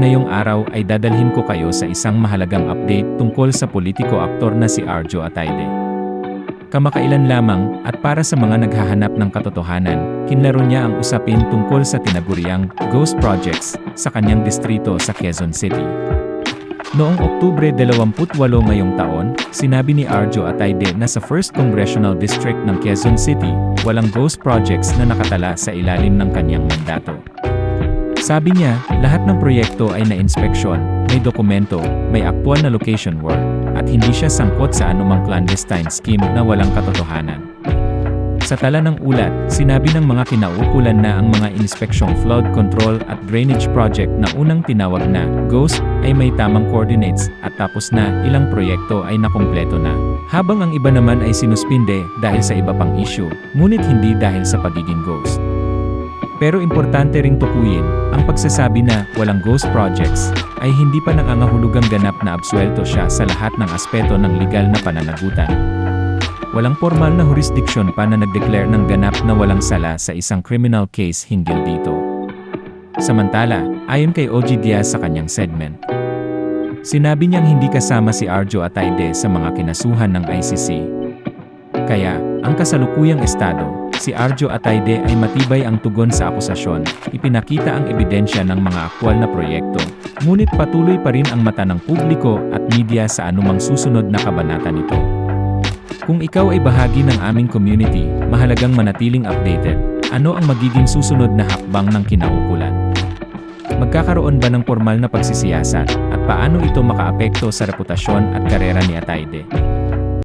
ngayong araw ay dadalhin ko kayo sa isang mahalagang update tungkol sa politiko-aktor na si Arjo Atayde. Kamakailan lamang, at para sa mga naghahanap ng katotohanan, kinlaro niya ang usapin tungkol sa tinaguriang Ghost Projects sa kanyang distrito sa Quezon City. Noong Oktubre 28 ngayong taon, sinabi ni Arjo Atayde na sa 1st Congressional District ng Quezon City, walang ghost projects na nakatala sa ilalim ng kanyang mandato. Sabi niya, lahat ng proyekto ay na-inspeksyon, may dokumento, may aktual na location work, at hindi siya sangkot sa anumang clandestine scheme na walang katotohanan. Sa tala ng ulat, sinabi ng mga kinaukulan na ang mga inspeksyong flood control at drainage project na unang tinawag na GHOST ay may tamang coordinates at tapos na ilang proyekto ay nakumpleto na. Habang ang iba naman ay sinuspinde dahil sa iba pang issue, ngunit hindi dahil sa pagiging ghost. Pero importante ring tukuyin, ang pagsasabi na walang ghost projects ay hindi pa nangangahulugang ganap na absuelto siya sa lahat ng aspeto ng legal na pananagutan. Walang formal na jurisdiction pa na nag-declare ng ganap na walang sala sa isang criminal case hinggil dito. Samantala, ayon kay OG Diaz sa kanyang segment, sinabi niyang hindi kasama si Arjo Atayde sa mga kinasuhan ng ICC. Kaya, ang kasalukuyang estado, si Arjo Atayde ay matibay ang tugon sa akusasyon, ipinakita ang ebidensya ng mga aktwal na proyekto, ngunit patuloy pa rin ang mata ng publiko at media sa anumang susunod na kabanata nito. Kung ikaw ay bahagi ng aming community, mahalagang manatiling updated. Ano ang magiging susunod na hakbang ng kinaukulan? Magkakaroon ba ng formal na pagsisiyasat at paano ito makaapekto sa reputasyon at karera ni Atayde?